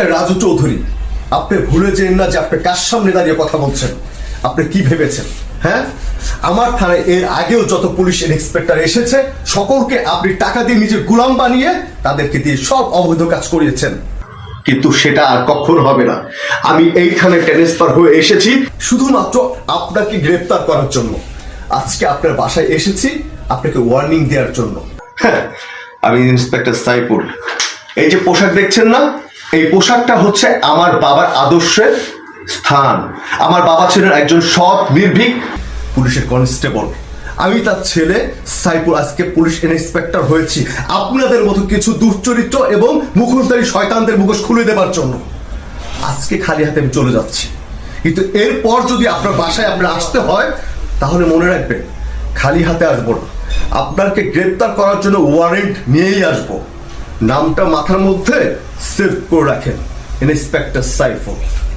Inspector Raju Chowdhury, আপনি ভুলে যেন না যে আপনি কার সামনে দাঁড়িয়ে কথা বলছেন। আপনি কি ভেবেছেন? হ্যাঁ? আমার থানায় এর আগেও যত পুলিশ ইন্সপেক্টর এসেছে, সকলকে আপনি টাকা দিয়ে নিজের গুলাম বানিয়ে তাদেরকে দিয়ে সব অবৈধ কাজ করিয়েছেন। কিন্তু সেটা আর কখনো হবে না। আমি এইখানে ট্রান্সফার হয়ে এসেছি, শুধুমাত্র আপনাকে গ্রেফতার করার জন্য। আজকে আপনার বাসায় এসেছি, আপনাকে ওয়ার্নিং দেওয়ার জন্য। হ্যাঁ আমি ইন্সপেক্টর সাইপুর এই যে পোশাক দেখছেন না এই পোশাকটা হচ্ছে আমার বাবার আদর্শের স্থান। আমার বাবা ছিলেন একজন সৎ, নির্ভীক পুলিশের কনস্টেবল। আমি তার ছেলে সাইপুর আজকে পুলিশ ইন্সপেক্টর হয়েছি। আপনাদের মতো কিছু দুশ্চরিত্র এবং মুখোশধারী শয়তানদের মুখোশ খুলে দেবার জন্য। আজকে খালি হাতে আমি চলে যাচ্ছি। কিন্তু এরপর যদি আপনার বাসায় আপনার আসতে হয়, তাহলে মনে রাখবেন, খালি হাতে আসব না। আপনাকে গ্রেপ্তার করার জন্য ওয়ারেন্ট নিয়েই আসব। নামটা মাথার মধ্যে সেভ করে রাখেন। ইন্সপেক্টর সাইফুল